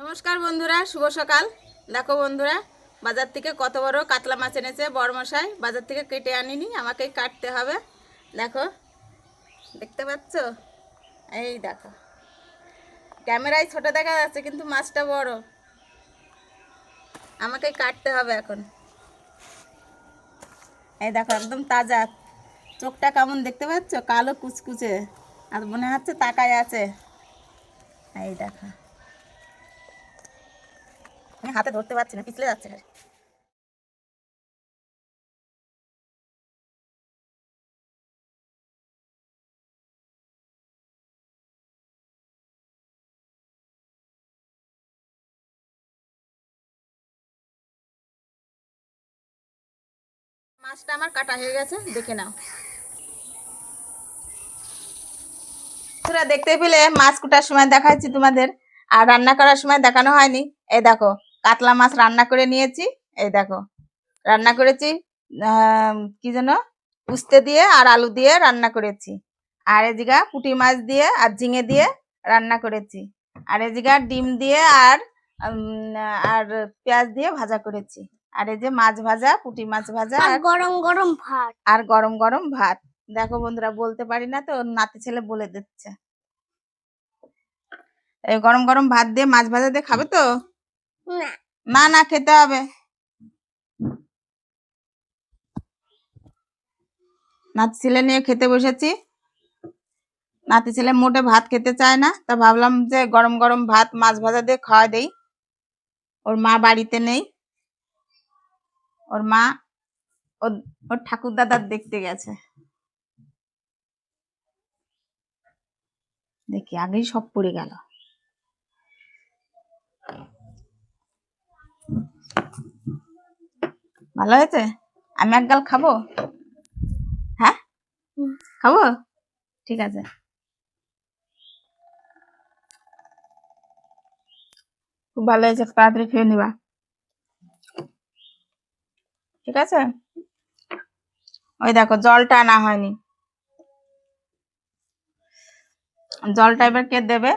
নমস্কার বন্ধুরা, শুভ সকাল। দেখো বন্ধুরা, বাজার থেকে কত বড় কাতলা মাছ এনেছে বড়মশাই। বাজার থেকে কেটে আনিনি আমাকেই কাটতে হবে। দেখো, দেখতে পাচ্ছ? এই দেখো। ক্যামেরায় ছোট দেখা যাচ্ছে, কিন্তু মাছটা বড়। আমাকেই কাটতে হবে এখন। এই দেখো, একদম তাজা। চোখটা কেমন দেখতে পাচ্ছ? কালো কুচকুচে। আর মনে হচ্ছে তাকায় আছে। এই দেখো। আমি হাতে ধরতে পারছি না, পিছলে যাচ্ছে মাছটা আমার কাটা হয়ে গেছে, দেখে নাও। দেখতে পেলে মাছ কুটার সময় দেখাচ্ছি তোমাদের, আর রান্না করার সময় দেখানো হয়নি। এই দেখো কাতলা মাছ রান্না করে নিয়েছি। এই দেখো রান্না করেছি কি যেন উস্তে দিয়ে আর আলু দিয়ে রান্না করেছি। আর এদিকে পুঁটি মাছ দিয়ে আর ঝিঙে দিয়ে রান্না করেছি। আর এদিকে ডিম দিয়ে আর আর পেঁয়াজ দিয়ে ভাজা করেছি। আর এই যে মাছ ভাজা পুঁটি মাছ ভাজা আর আর গরম গরম ভাত। আর গরম গরম ভাত। দেখো বন্ধুরা বলতে পারি না তো নাতি ছেলে বলে দিচ্ছে। এই গরম গরম ভাত দিয়ে মাছ ভাজা দিয়ে খাবে তো? না না খেতে হবে। নাতি ছেলে নিয়ে খেতে বসেছি। নাতি ছেলে মোটে ভাত খেতে চায় না, তা ভাবলাম যে গরম গরম ভাত, মাছ ভাজা দিয়ে খাওয়া দেই। ওর মা বাড়িতে নেই। ওর মা ওর ঠাকুর দাদার দেখতে গেছে। দেখি আগেই সব পড়ে গেল। ভালো হয়েছে? আমি এক গাল খাব? হ্যাঁ? খাব? ঠিক আছে। খুব ভালো হয়েছে তাড়াতাড়ি খেয়ে নিবা। ঠিক আছে? ওই দেখো জলটা আনা হয়নি। জলটা এবার কে দেবে?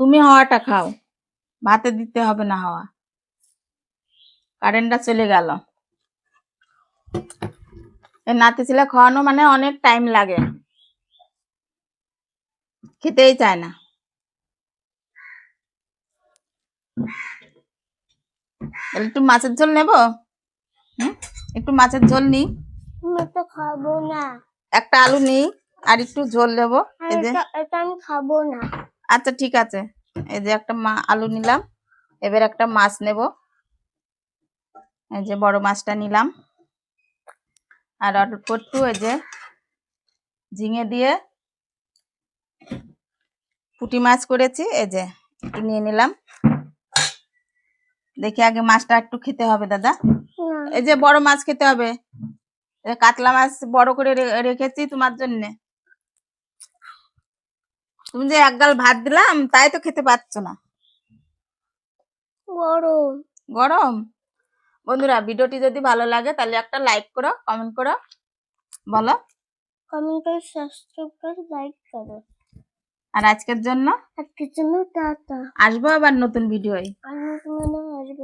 তুমি হাওয়াটা খাও। ভাতে দিতে হবে না হাওয়া। কারেন্টটা চলে গেল। এই নাতি ছেলে খাওয়ানো মানে অনেক টাইম লাগে। খেতেই চায় না। একটু মাছের ঝোল নেব? একটু মাছের ঝোল তো খাব না। একটা আলু নিই আর একটু ঝোল নেব এটা আমি খাব না। আচ্ছা ঠিক আছে। এই যে একটা মা আলু নিলাম। এবার একটা মাছ নেব। এই যে বড় মাছটা নিলাম। আর অল্প একটু এই যে ঝিঙে দিয়ে পুঁটি মাছ করেছি। এই যে একটু নিয়ে নিলাম। দেখি আগে মাছটা একটু খেতে হবে দাদা। এই যে বড় মাছ খেতে হবে। এই কাতলা মাছ বড় করে রেখেছি তোমার জন্য। তুমি যে এক গাল ভাত দিলাম তাই তো খেতে পারছ না। গরম। গরম? বন্ধুরা ভিডিওটি যদি ভালো লাগে তাহলে একটা লাইক করো কমেন্ট করো বলো। কমেন্ট করে সাবস্ক্রাইব করে লাইক করো। আর আজকের জন্য? আজকের জন্য টাটা। আসব আবার নতুন ভিডিওয়। আসব।